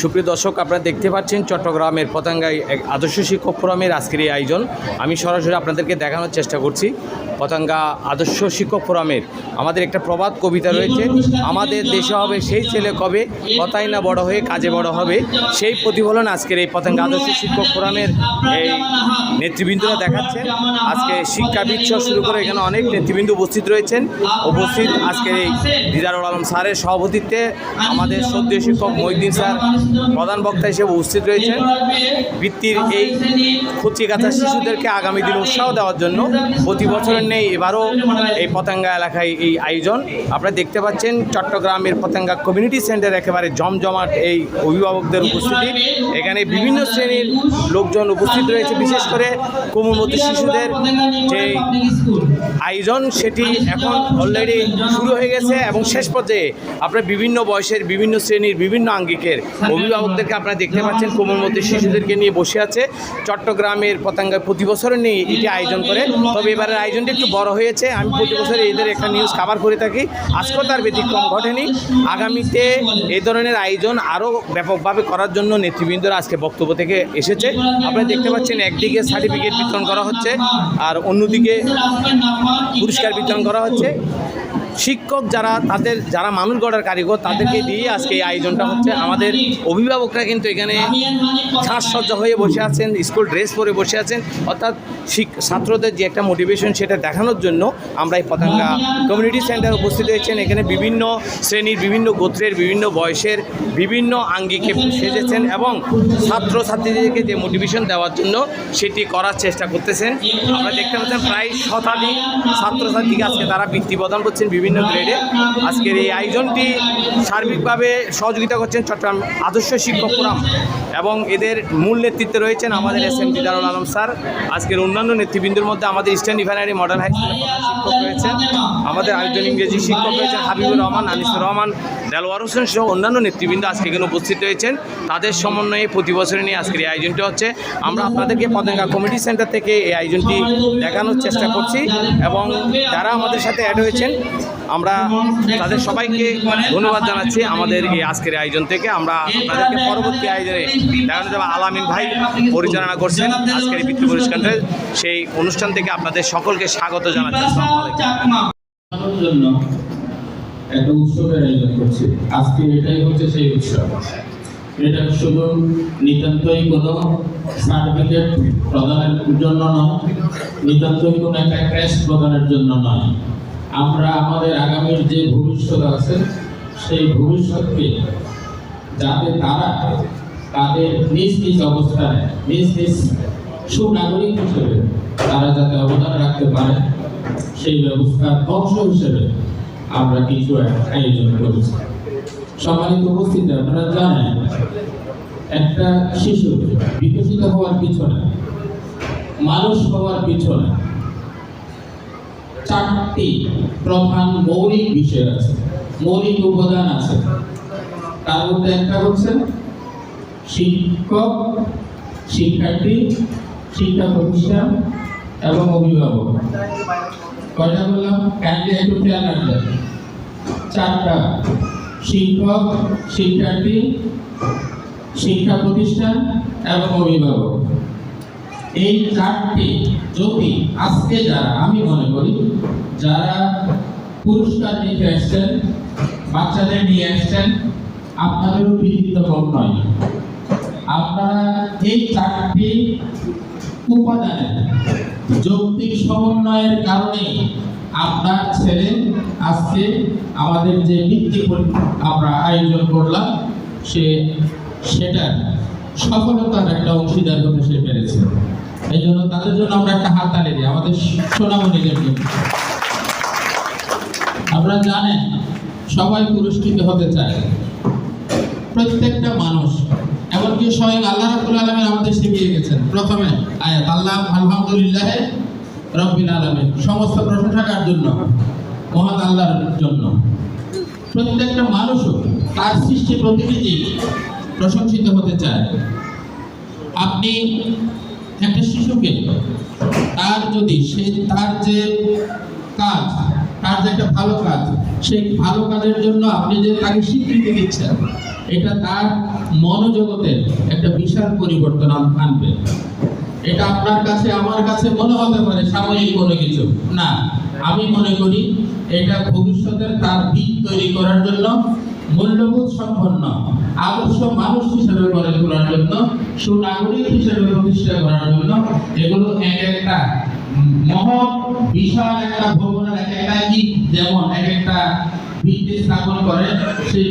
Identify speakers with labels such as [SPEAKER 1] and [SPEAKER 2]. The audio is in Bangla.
[SPEAKER 1] সুপ্রিয় দর্শক, আপনারা দেখতে পাচ্ছেন চট্টগ্রামের পতাঙ্গায় এক আদর্শ শিক্ষক ফোরামের আজকের এই আয়োজন। আমি সরাসরি আপনাদেরকে দেখানোর চেষ্টা করছি। পতাঙ্গা আদর্শ শিক্ষক ফোরামের আমাদের একটা প্রবাদ কবিতা রয়েছে। আমাদের দেশে হবে সেই ছেলে কবে? কথাই না বড় হয়ে কাজে বড় হবে। সেই প্রতিফলন আজকের এই পতাঙ্গা আদর্শ শিক্ষক ফোরামের এই নেতৃবৃন্দরা দেখাচ্ছেন। আজকে শিক্ষাবিদ শুরু করে এখানে অনেক নেতৃবৃন্দ উপস্থিত রয়েছেন। উপস্থিত আজকের এই দিদারুল আলম স্যারের সভাপতিত্বে আমাদের সদ্য শিক্ষক মহিউদ্দিন স্যার, প্রধান বক্তা হিসেবে উপস্থিত রয়েছেন। বৃত্তির এই কুচি গাছা শিশুদেরকে আগামী দিন উৎসাহ দেওয়ার জন্য প্রতি বছরের নেই এবারও এই পতাঙ্গা এলাকায় এই আয়োজন। আপনারা দেখতে পাচ্ছেন চট্টগ্রামের পতাঙ্গা কমিউনিটি সেন্টার একেবারে জমজমাট এই অভিভাবকদের উপস্থিতি। এখানে বিভিন্ন শ্রেণির লোকজন উপস্থিত রয়েছে, বিশেষ করে কোমলমতি শিশুদের যে আয়োজন, সেটি এখন অলরেডি শুরু হয়ে গেছে এবং শেষ পর্যায়ে আপনার বিভিন্ন বয়সের, বিভিন্ন শ্রেণির, বিভিন্ন আঙ্গিকের অভিভাবকদেরকে আপনারা দেখতে পাচ্ছেন। কোমলমতি শিশুদেরকে নিয়ে বসে আছে। চট্টগ্রামের পতাঙ্গায় প্রতি বছরের নিয়ে এটি আয়োজন করে। তবে এবারের আয়োজনটি একটু বড় হয়েছে, আমি প্রতি বছর এদের একটা নিউজ কাভার করে থাকি। আজকেও তার ব্যতিক্রম ঘটেনি। আগামীতে এই ধরনের আয়োজন আরও ব্যাপকভাবে করার জন্য নেতৃবৃন্দরা আজকে বক্তব্য থেকে এসেছে। আপনারা দেখতে পাচ্ছেন, একদিকে সার্টিফিকেট বিতরণ করা হচ্ছে, আর অন্যদিকে পুরস্কার বিতরণ করা হচ্ছে। শিক্ষক যারা, তাদের, যারা মানুষ গড়ার কারিগর, তাদেরকে দিয়ে আজকে এই আয়োজনটা হচ্ছে। আমাদের অভিভাবকরা কিন্তু এখানে সাজসজ্জা হয়ে বসে আছেন, স্কুল ড্রেস পরে বসে আছেন। অর্থাৎ ছাত্রদের যে একটা মোটিভেশন সেটা দেখানোর জন্য আমরা এই পতাঙ্গা কমিউনিটি সেন্টার উপস্থিত হয়েছেন। এখানে বিভিন্ন শ্রেণির, বিভিন্ন গোত্রের, বিভিন্ন বয়সের, বিভিন্ন আঙ্গিকে সেজেছেন এবং ছাত্র ছাত্রীদেরকে যে মোটিভেশন দেওয়ার জন্য সেটি করার চেষ্টা করতেছেন। আমরা দেখতে পাচ্ছেন প্রায় শতাধিক ছাত্রছাত্রীকে আজকে তারা বৃত্তি প্রদান করছেন। বিভিন্ন গ্রেডে। আজকের এই আয়োজনটি সার্বিকভাবে সহযোগিতা করছেন চট্টগ্রাম আদর্শ শিক্ষক ফোরাম এবং এদের মূল নেতৃত্বে রয়েছেন আমাদের S M Didarul Alam sir. আজকের অন্যান্য নেতৃবৃন্দের মধ্যে আমাদের ইস্টার্ন রিফাইনারি মডেল হাই স্কুলের শিক্ষক রয়েছেন। আমাদের আরেকজন ইংরেজি শিক্ষক রয়েছেন হাবিবুর রহমান, আনিসুর রহমান, দেলোয়ার হোসেন সহ অন্যান্য নেতৃবৃন্দ আজকে এখানে উপস্থিত রয়েছেন। তাদের সমন্বয়ে প্রতি বছরে নিয়ে আজকের এই আয়োজনটি হচ্ছে। আমরা আপনাদেরকে পতেঙ্গা কমিটি সেন্টার থেকে এই আয়োজনটি দেখানোর চেষ্টা করছি এবং যারা আমাদের সাথে অ্যাড হয়েছেন আমরা তাদের সবাইকে ধন্যবাদ জানাচ্ছি আমাদের এই আজকের আয়োজন থেকে। আমরা আপনাদেরকে পরবর্তী আয়োজনে দেখানো যাবে। আলামিন ভাই পরিচালনা করছেন আজকের এই বৃত্তি পুরস্কারের সেই অনুষ্ঠান থেকে আপনাদের সকলকে স্বাগত জানাচ্ছি।
[SPEAKER 2] জন্য একটা উৎসবের আয়োজন করছি। আজকে এটাই হচ্ছে সেই উৎসব। এটা শুধু নিতান্তই কোনো সার্টিফিকেট প্রদানের জন্য নয়, নিতান্তই কোনো একটা ক্র্যাশ প্রদানের জন্য নয়। যে ভবিষ্যৎ আছে, সেই ভবিষ্যৎকে যাতে তারা তাদের নিজ নিজ অবস্থানে, নিজ নিজ সুনাগরিক হিসেবে তারা যাতে অবদান রাখতে পারে, সেই ব্যবস্থার অংশ হিসেবে আমরা কিছু আয়োজন করেছি। সম্মানিত উপস্থিতি, আপনারা জানেন, একটা শিশু বিকশিত হওয়ার পিছনে, মানুষ হওয়ার পিছনে চারটি প্রধান মৌলিক বিষয় আছে। মৌলিক উপাদান আছে। তার মধ্যে একটা হচ্ছে শিক্ষক, শিক্ষার্থী, শিক্ষা প্রতিষ্ঠান এবং অভিভাবক। কয়টা বললাম? কাইন্ডলি একটু খেয়াল রাখবেন। চারটা। শিক্ষক, শিক্ষার্থী, শিক্ষা প্রতিষ্ঠান এবং অভিভাবক। এই চারটি যদি আজকে যারা, আমি মনে করি, যারা পুরস্কার নিতে আসছেন বাচ্চাদের নিয়ে আসছেন আপনাদেরও কৃতিত্ব কম নয়। আপনারা এই চারটি উপাদানের যৌক্তিক সমন্বয়ের কারণে আপনার ছেলে আজকে আমাদের যে বৃত্তি আমরা আয়োজন করলাম, সে সেটার সফলতার একটা অংশীদার হতে সে পেরেছে। এই জন্য তাদের জন্য আমরা একটা হাত তালি দিই, আমাদের সোনামণিদের জন্য। আপনারা জানেন, সবাই পুরস্কৃত হতে চায়। প্রত্যেকটা মানুষ, এমনকি স্বয়ং আল্লাহ রাব্বুল আলামিন আমাদের শিখিয়ে গেছেন। প্রথমে আয়াত, আল্লাহ আলহামদুলিল্লাহ রব্বিল আলামিন। সমস্ত প্রশংসা কার জন্য? মহান আল্লাহর জন্য। প্রত্যেকটা মানুষও তার সৃষ্টি প্রতিনিধি প্রশংসিত হতে চায়। আপনি একটা শিশুকে তার যদি সে তার যে কাজ, তার যে একটা ভালো কাজ সেই ভালো কাজের জন্য আপনি যে তাকে স্বীকৃতি দিচ্ছেন, এটা তার মনোজগতের একটা বিশাল পরিবর্তন আন- আনবে। এটা আপনার কাছে, আমার কাছে মনে হতে পারে সাময়িক কোনো কিছু। না, আমি মনে করি এটা ভবিষ্যতের তার ভিত তৈরি করার জন্য মূল্যবোধ সম্পন্ন। আদর্শ মানুষ হিসেবে গড়ে তোলার জন্য, সুনাগরিক হিসেবে প্রতিষ্ঠা করার জন্য এগুলো এক একটা মহৎ, বিশাল একটা ভবনের এক একটা যেমন এক একটা ভিত্তি স্থাপন করে সেই